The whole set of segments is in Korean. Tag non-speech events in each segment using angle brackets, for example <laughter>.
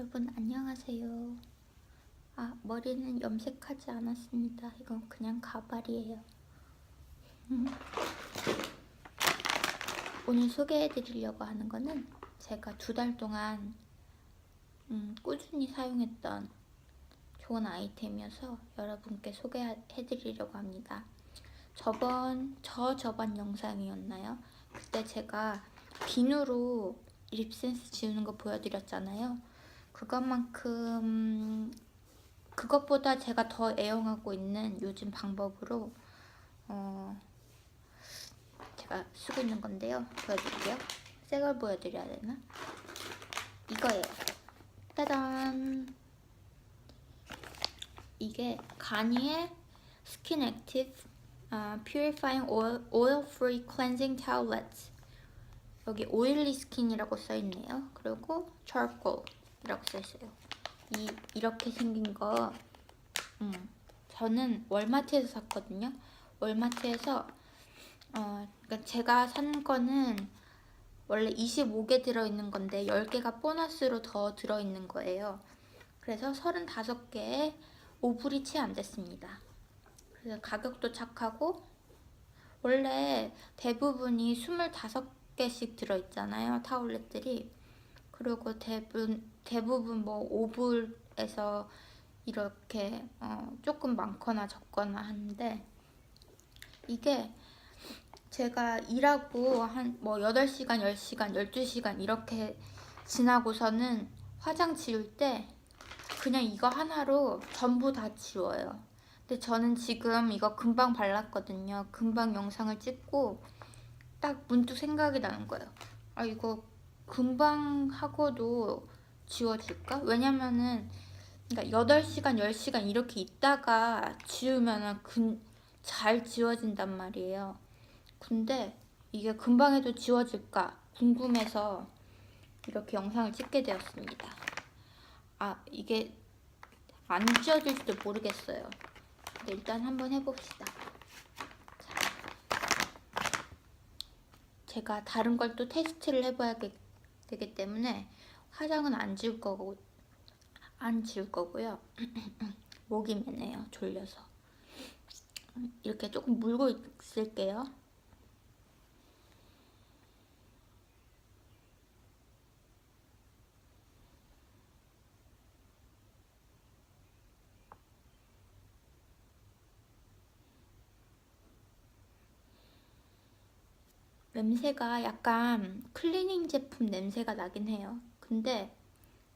여러분 안녕하세요. 아 머리는 염색하지 않았습니다. 이건 그냥 가발이에요. <laughs> 오늘 소개해드리려고 하는 거는 제가 두 달 동안 음, 꾸준히 사용했던 좋은 아이템이어서 여러분께 소개해드리려고 합니다. 저번 저 저번 영상이었나요? 그때 제가 비누로 립센스 지우는 거 보여드렸잖아요. 그것만큼 그것보다 제가 더 애용하고 있는 요즘 방법으로 어 제가 쓰고 있는 건데요. 보여드릴게요. 새 걸 보여드려야 되나? 이거예요. 따단! 이게 가니의 스킨 액티브 오일 프리 클렌징 타블렛 여기 오일리 스킨이라고 써있네요. 그리고 charcoal 이라고 써있어요. 이, 이렇게 생긴 거 음, 저는 월마트에서 샀거든요. 월마트에서 어, 그러니까 제가 산 거는 원래 25개 들어있는 건데 10개가 보너스로 더 들어있는 거예요. 그래서 35개에 5불이 채 안 됐습니다. 그래서 가격도 착하고 원래 대부분이 25개씩 들어있잖아요. 타올렛들이. 그리고 대부분, 대부분 뭐 5불에서 이렇게 어, 조금 많거나 적거나 하는데 이게 제가 일하고 한 뭐 8시간, 10시간, 12시간 이렇게 지나고서는 화장 지울 때 그냥 이거 하나로 전부 다 지워요. 근데 저는 지금 이거 금방 발랐거든요. 금방 영상을 찍고 딱 문득 생각이 나는 거예요. 아 이거 금방 하고도 지워질까? 왜냐면은 그러니까 8시간, 10시간 이렇게 있다가 지우면은 그, 잘 지워진단 말이에요. 근데 이게 금방 해도 지워질까 궁금해서 이렇게 영상을 찍게 되었습니다. 아, 이게 안 지워질지도 모르겠어요. 근데 일단 한번 해봅시다. 자, 제가 다른 걸 또 테스트를 해봐야 되기 때문에 화장은 안 지울 거고 안 지울 거고요. <clears throat> 목이 메네요. 졸려서. 이렇게 조금 물고 있을게요. 냄새가 약간 클리닝 제품 냄새가 나긴 해요. 근데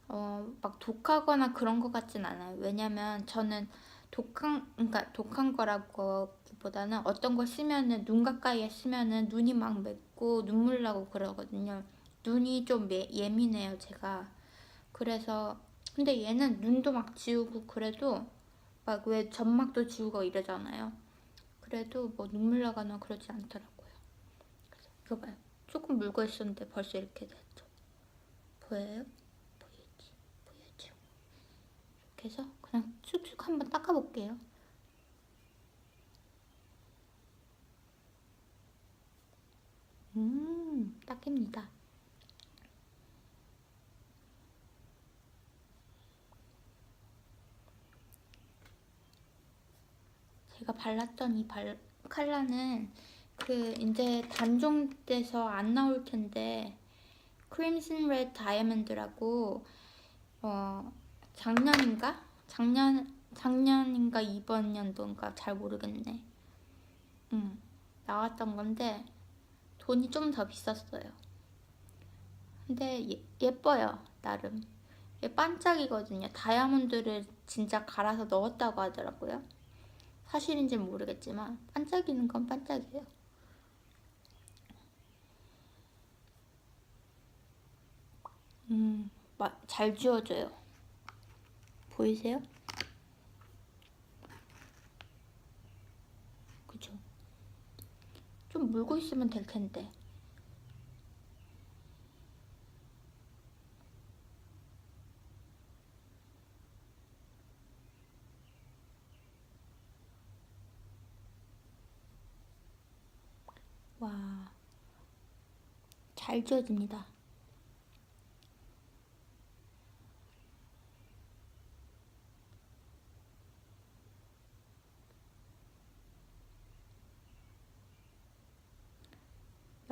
어, 막 독하거나 그런 것 같진 않아요. 왜냐면 저는 독한, 그러니까 독한 거라고 보다는 어떤 걸 쓰면은 눈 가까이에 쓰면은 눈이 막 맵고 눈물 나고 그러거든요. 눈이 좀 예, 예민해요, 제가. 그래서 근데 얘는 눈도 막 지우고 그래도 막 왜 점막도 지우고 이러잖아요. 그래도 뭐 눈물 나거나 그러지 않더라고요. 이거 봐요. 조금 물고 있었는데 벌써 이렇게 됐죠. 보여요? 보이지? 보여죠? 이렇게 해서 그냥 쑥쑥 한번 닦아볼게요. 음, 닦입니다. 제가 발랐던 이 발, 컬러는 그 이제 단종돼서 안 나올 텐데 크림슨 레드 다이아몬드라고 어 작년인가? 작년 작년인가 이번 연도인가 잘 모르겠네. 음 나왔던 건데 돈이 좀 더 비쌌어요. 근데 예, 예뻐요 나름. 얘 반짝이거든요. 다이아몬드를 진짜 갈아서 넣었다고 하더라고요. 사실인지 모르겠지만 반짝이는 건 반짝이에요. 음, 잘 지워져요. 보이세요? 그죠? 좀 물고 있으면 될 텐데. 와, 잘 지워집니다.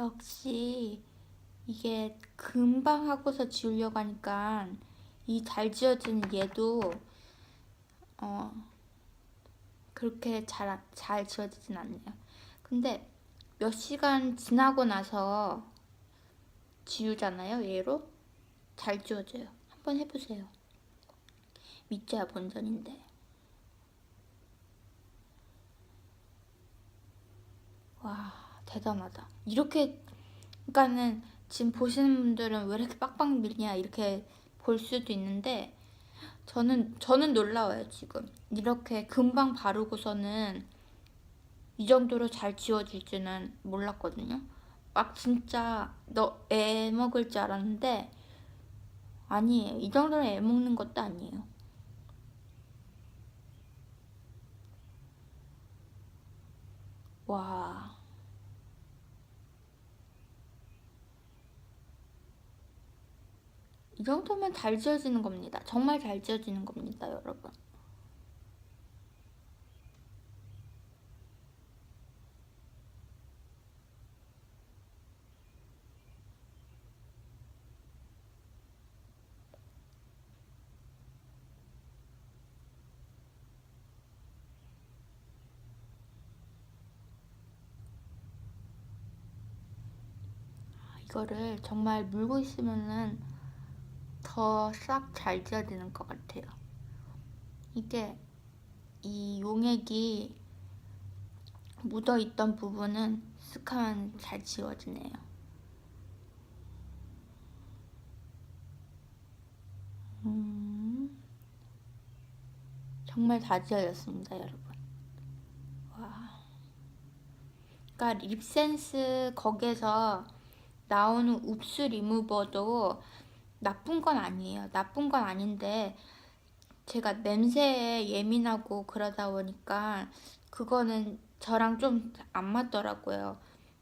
역시 이게 금방 하고서 지우려고 하니까 이 잘 지워지는 얘도 어 그렇게 잘, 잘 지워지진 않네요. 근데 몇 시간 지나고 나서 지우잖아요, 얘로. 잘 지워져요. 한번 해보세요. 믿져야 본전인데. 와, 대단하다. 이렇게, 그러니까는 지금 보시는 분들은 왜 이렇게 빡빡 밀냐, 이렇게 볼 수도 있는데, 저는, 저는 놀라워요, 지금. 이렇게 금방 바르고서는 이 정도로 잘 지워질 줄은 몰랐거든요. 막 진짜 너 애 먹을 줄 알았는데, 아니에요. 이 정도는 애 먹는 것도 아니에요. 와. 이 정도면 잘 지어지는 겁니다. 정말 잘 지어지는 겁니다, 여러분. 이거를 정말 물고 있으면은 더 싹 잘 지어지는 것 같아요. 이게 이 용액이 묻어 있던 부분은 쓱 하면 잘 지워지네요. 음, 정말 다 지어졌습니다, 여러분. 와. 그러니까 립센스 거기에서 나오는 읍수 리무버도 나쁜 건 아니에요. 나쁜 건 아닌데 제가 냄새에 예민하고 그러다 보니까 그거는 저랑 좀 안 맞더라고요.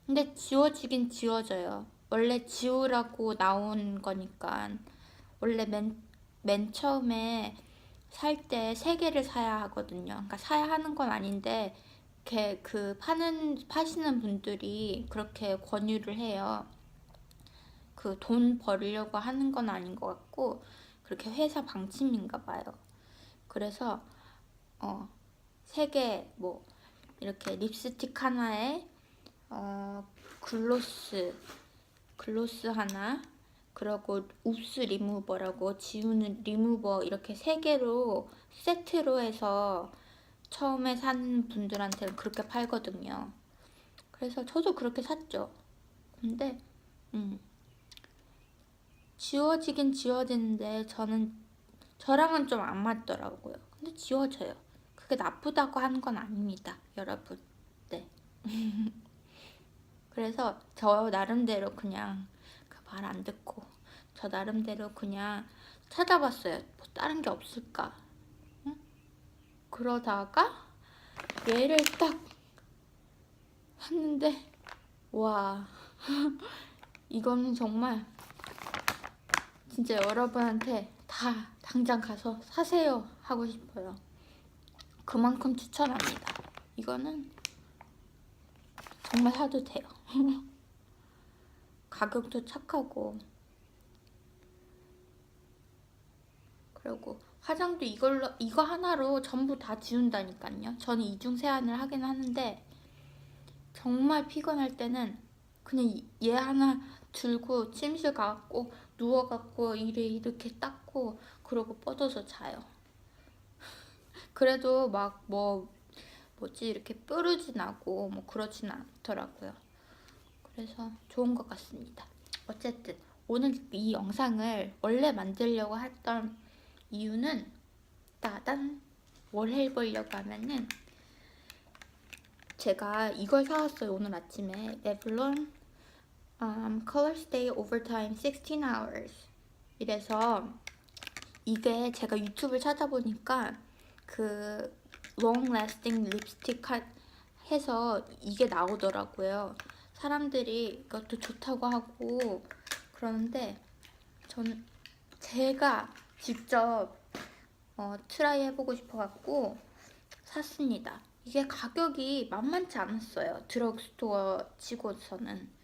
근데 지워지긴 지워져요. 원래 지우라고 나온 거니까 원래 맨, 맨 처음에 살 때 세 개를 사야 하거든요. 그러니까 사야 하는 건 아닌데 이렇게 그 파는 파시는 분들이 그렇게 권유를 해요. 그 돈 벌려고 하는 건 아닌 것 같고 그렇게 회사 방침인가 봐요. 그래서 어 세개 뭐 이렇게 립스틱 하나에 어 글로스 글로스 하나 그리고 읍스 리무버라고 지우는 리무버 이렇게 세 개로 세트로 해서 처음에 산 분들한테는 그렇게 팔거든요. 그래서 저도 그렇게 샀죠. 근데 음 지워지긴 지워지는데 저는 저랑은 좀 안 맞더라고요. 근데 지워져요. 그게 나쁘다고 하는 건 아닙니다, 여러분. 네. <laughs> 그래서 저 나름대로 그냥 그 말 안 듣고 저 나름대로 그냥 찾아봤어요. 뭐 다른 게 없을까? 응? 그러다가 얘를 딱 했는데 와 <laughs> 이거는 정말 진짜 여러분한테 다 당장 가서 사세요 하고 싶어요. 그만큼 추천합니다. 이거는 정말 사도 돼요. <laughs> 가격도 착하고 그리고 화장도 이걸로 이거 하나로 전부 다 지운다니까요. 저는 이중 세안을 하긴 하는데 정말 피곤할 때는 그냥 얘 하나 들고 침실 가고 누워갖고 이래 이렇게 닦고 그러고 뻗어서 자요. <laughs> 그래도 막 뭐 뭐지 이렇게 뾰루지 나고 뭐 그러진 않더라고요. 그래서 좋은 것 같습니다. 어쨌든 오늘 이 영상을 원래 만들려고 했던 이유는 따단 뭘 해보려고 하면은 제가 이걸 사왔어요 오늘 아침에 레블론 um, Color Stay Overtime 16 Hours 이래서 이게 제가 유튜브를 찾아보니까 그 Long Lasting 하- 해서 이게 나오더라고요. 사람들이 이것도 좋다고 하고 그러는데 저는 제가 직접 어, 트라이 해보고 싶어갖고 샀습니다. 이게 가격이 만만치 않았어요. 드럭스토어 치고서는.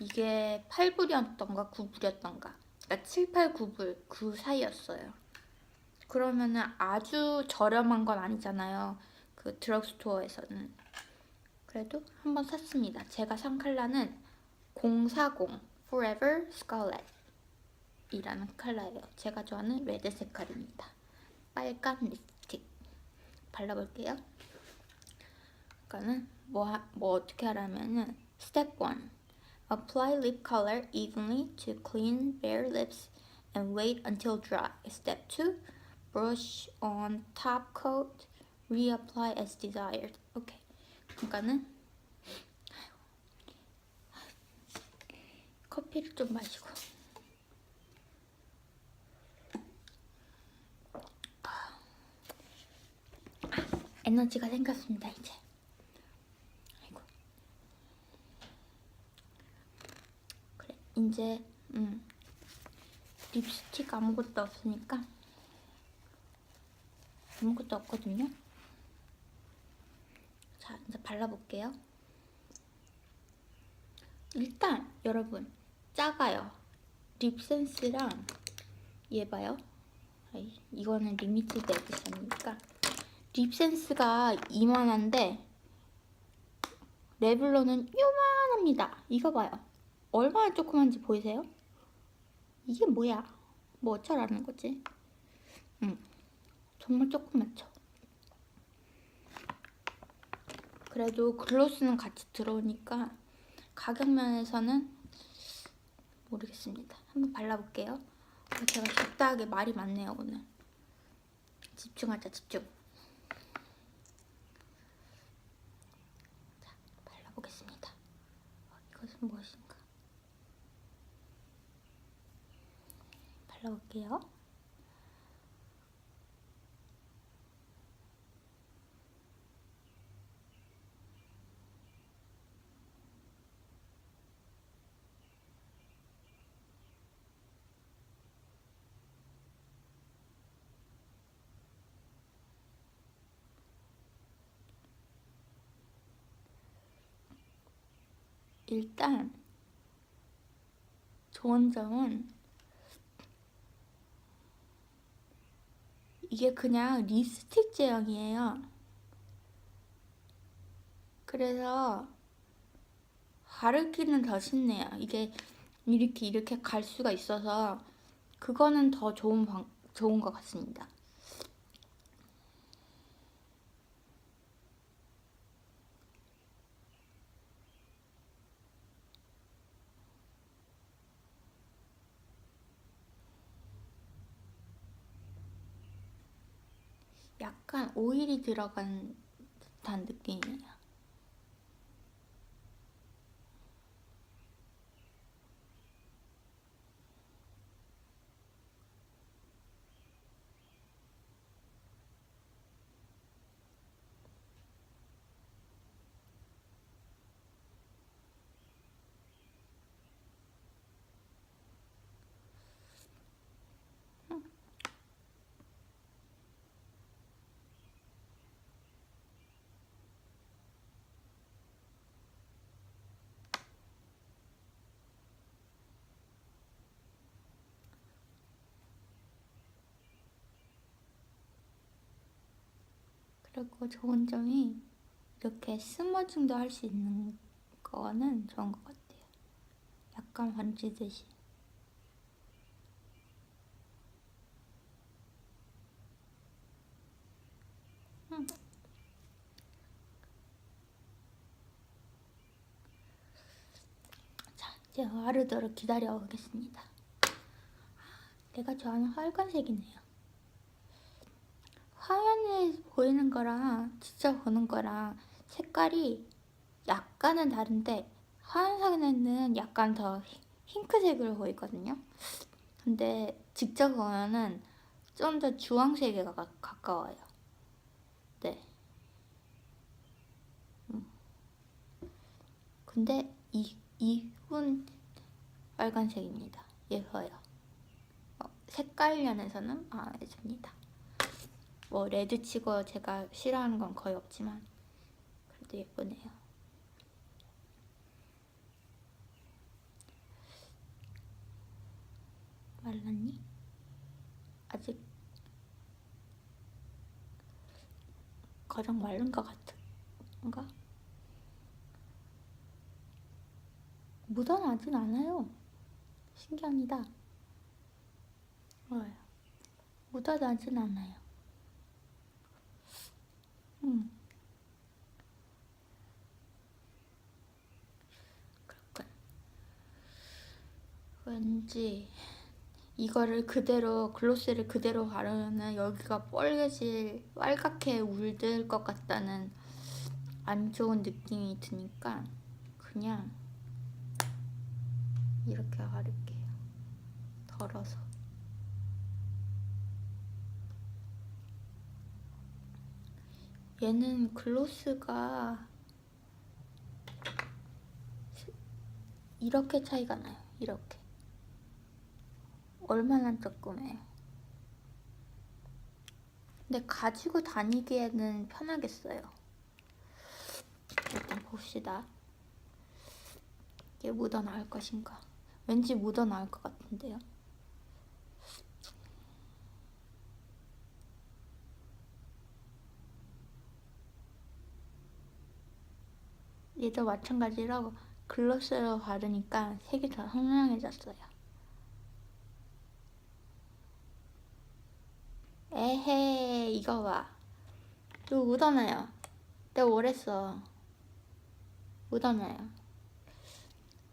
이게 8불이었던가 9불이었던가 그러니까 7, 8, 9불 그 사이였어요. 그러면은 아주 저렴한 건 아니잖아요. 그 드럭스토어에서는. 그래도 한번 샀습니다. 제가 산 컬러는 040 Forever Scarlet 이라는 컬러예요. 제가 좋아하는 레드 색깔입니다. 빨간 립스틱 발라볼게요. 그러니까는 뭐, 하- 뭐 어떻게 하라면은 Step 1 Apply lip color evenly to clean bare lips and wait until dry. Step 2 Brush on top coat, reapply as desired. 오케이. 그러니까는 커피를 좀 마시고 에너지가 생겼습니다 이제. 아이고. 그래 이제 음 립스틱 아무것도 없으니까 아무것도 없거든요. 자 이제 발라볼게요. 일단 여러분 작아요. 립센스랑 얘 봐요. 이거는 리미티드 에디션이니까 립센스가 이만한데 레블로는 요만합니다. 이거 봐요. 얼마나 조그만지 보이세요? 이게 뭐야? 뭐 어쩌라는 거지? 응, 정말 조그맣죠. 그래도 글로스는 같이 들어오니까 가격 면에서는 모르겠습니다. 한번 발라볼게요. 아, 제가 적당하게 말이 많네요 오늘. 집중하자 집중. 자 발라보겠습니다. 어, 이것은 무엇인가? 발라볼게요. 일단 좋은 점은 이게 그냥 립스틱 제형이에요. 그래서 바르기는 더 쉽네요. 이게 이렇게 이렇게 갈 수가 있어서 그거는 더 좋은 방, 좋은 것 같습니다. 약간 오일이 들어간 듯한 느낌이에요. 그리고 좋은 점이 이렇게 스머징도 할 수 있는 거는 좋은 것 같아요. 약간 만지듯이. 음. 자, 이제 아르도록 기다려 보겠습니다. 내가 좋아하는 빨간색이네요. 화면에 보이는 거랑 진짜 보는 거랑 색깔이 약간은 다른데 화면상에는 약간 더 히- 핑크색으로 보이거든요. 근데 직접 보면은 좀 더 주황색에 가, 가까워요. 네. 음. 근데 이 이분 빨간색입니다. 예뻐요. 어, 색깔 면에서는 마음에 듭니다. 뭐 레드 치고 제가 싫어하는 건 거의 없지만 그래도 예쁘네요. 말랐니? 아직 가장 마른 것 같은가? 묻어나진 않아요. 신기합니다. 어, 묻어나진 않아요. 왠지 이거를 그대로 글로스를 그대로 바르면 여기가 빨개질 빨갛게 울들 것 같다는 안 좋은 느낌이 드니까 그냥 이렇게 바를게요. 덜어서. 얘는 글로스가 이렇게 차이가 나요. 이렇게. 얼마나 조금해요. 근데 가지고 다니기에는 편하겠어요. 일단 봅시다. 이게 묻어나올 것인가? 왠지 묻어나올 것 같은데요. 얘도 마찬가지로 글로스로 바르니까 색이 더 선명해졌어요. 에헤 이거 봐. 또 묻어나요. 내가 뭐랬어. 묻어나요.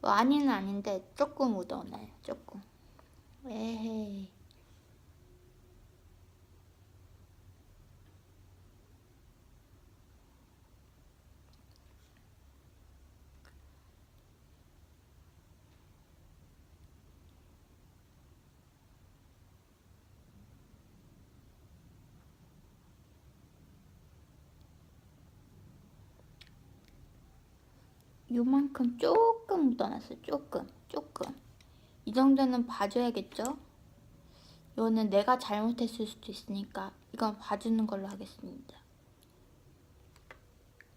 많이는 아닌데 조금 묻어나요. 조금. 에헤이. 요만큼 조금 묻어놨어요. 조금, 조금. 이 정도는 봐줘야겠죠? 이거는 내가 잘못했을 수도 있으니까 이건 봐주는 걸로 하겠습니다.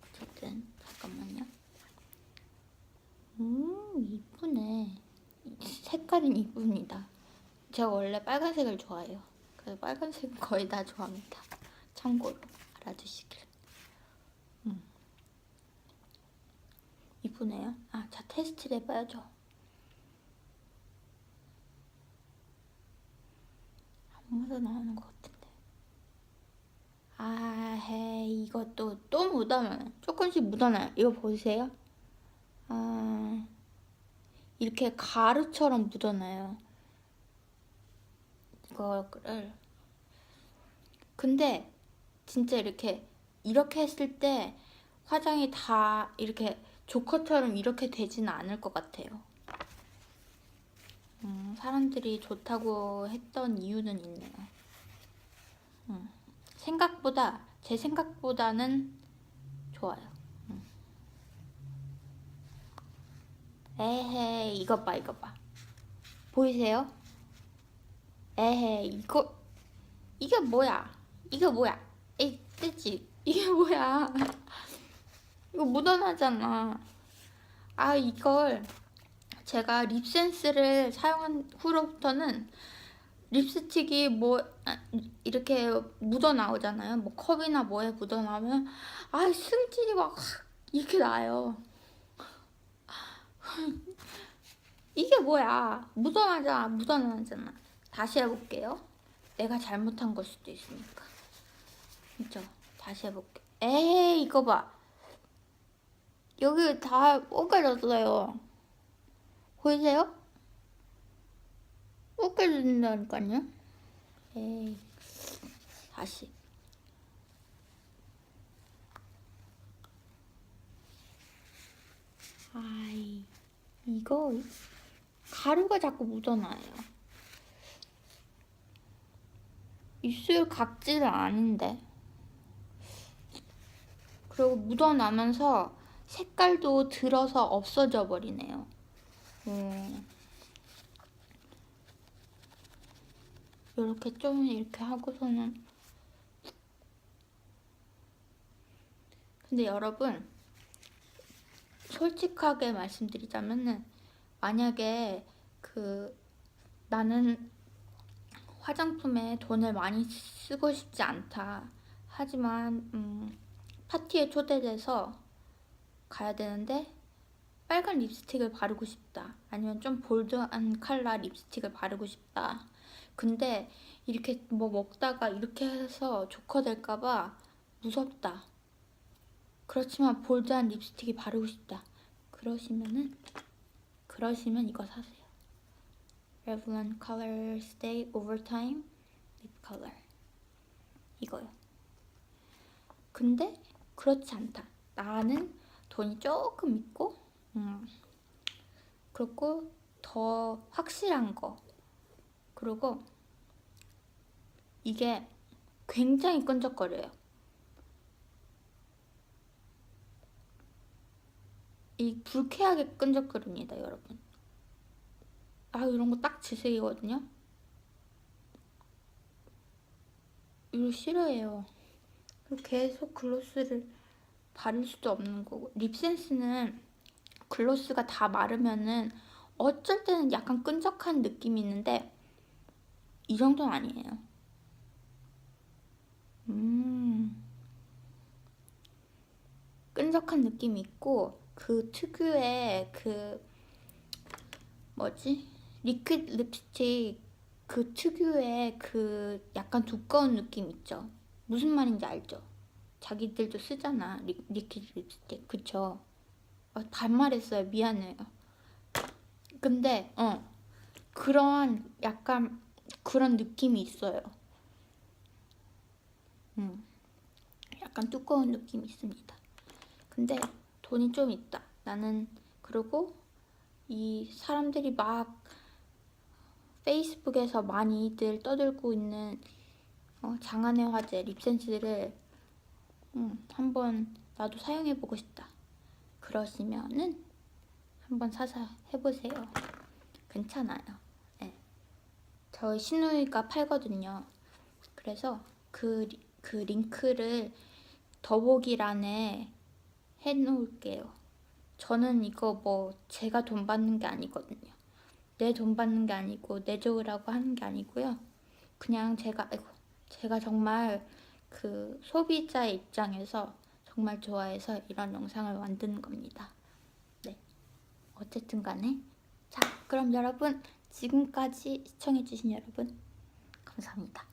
어쨌든 잠깐만요. 음 이쁘네. 색깔은 이쁩니다. 제가 원래 빨간색을 좋아해요. 그래서 빨간색은 거의 다 좋아합니다. 참고로 알아주시길. 이쁘네요. 아, 자 테스트를 해봐야죠. 아무도 나오는 것 같은데. 아, 헤 이것도 또 묻어나요. 조금씩 묻어나요. 이거 보세요. 아, 이렇게 가루처럼 묻어나요. 이거를. 근데 진짜 이렇게 이렇게 했을 때 화장이 다 이렇게 조커처럼 이렇게 되지는 않을 것 같아요. 음, 사람들이 좋다고 했던 이유는 있네요. 음, 생각보다 제 생각보다는 좋아요. 음. 에헤 이것 봐 이것 봐 보이세요? 에헤 이거 이게 뭐야? 이게 뭐야? 에이 뜨지 이게 뭐야? <laughs> 이거 묻어나잖아. 아, 이걸 제가 립센스를 사용한 후로부터는 립스틱이 뭐 아, 이렇게 묻어 나오잖아요. 뭐 컵이나 뭐에 묻어 나오면 아, 승질이 막 이렇게 나요. <laughs> 이게 뭐야? 묻어나잖아, 묻어나잖아. 다시 해볼게요. 내가 잘못한 걸 수도 있으니까. 그죠? 다시 해볼게. 에이, 이거 봐. 여기 다 뽀개졌어요. 보이세요? 뽀개진다니까요. 에이, 다시. 아이, 이거 가루가 자꾸 묻어나요. 입술 각질은 아닌데. 그리고 묻어나면서 색깔도 들어서 없어져 버리네요. 음. 이렇게 좀 이렇게 하고서는 근데 여러분 솔직하게 말씀드리자면은 만약에 그 나는 화장품에 돈을 많이 쓰고 싶지 않다. 하지만 음, 파티에 초대돼서 가야 되는데 빨간 립스틱을 바르고 싶다. 아니면 좀 볼드한 컬러 립스틱을 바르고 싶다. 근데 이렇게 뭐 먹다가 이렇게 해서 조커 될까봐 무섭다. 그렇지만 볼드한 립스틱이 바르고 싶다. 그러시면은 그러시면 이거 사세요. Revlon Color Stay Over Time Lip Color 이거요. 근데 그렇지 않다. 나는 돈이 조금 있고, 음, 그리고 더 확실한 거. 그리고 이게 굉장히 끈적거려요. 이 불쾌하게 끈적거립니다, 여러분. 아, 이런 거딱제 색이거든요. 이거 싫어해요. 계속 글로스를 바를 수도 없는 거고 립센스는 글로스가 다 마르면은 어쩔 때는 약간 끈적한 느낌이 있는데 이 정도는 아니에요. 음. 끈적한 느낌이 있고 그 특유의 그 뭐지? 리퀴드 립스틱 그 특유의 그 약간 두꺼운 느낌 있죠? 무슨 말인지 알죠? 자기들도 쓰잖아. 리, 리퀴드 립스틱. 그쵸? 어, 반말했어요. 미안해요. 근데 어 그런 약간 그런 느낌이 있어요. 음 약간 두꺼운 느낌이 있습니다. 근데 돈이 좀 있다. 나는 그리고 이 사람들이 막 페이스북에서 많이들 떠들고 있는 어, 장안의 화제 립센스를 음, 한번 나도 사용해보고 싶다. 그러시면은 한번 사서 해보세요. 괜찮아요. 네. 저희 신우이가 팔거든요. 그래서 그, 리- 그 링크를 더보기란에 해놓을게요. 저는 이거 뭐 제가 돈 받는 게 아니거든요. 내 돈 받는 게 아니고 내줘라고 하는 게 아니고요. 그냥 제가 아이고 제가 정말 그 소비자의 입장에서 정말 좋아해서 이런 영상을 만드는 겁니다. 네. 어쨌든 간에 자, 그럼 여러분 지금까지 시청해 주신 여러분 감사합니다.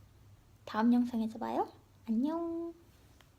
다음 영상에서 봐요. 안녕.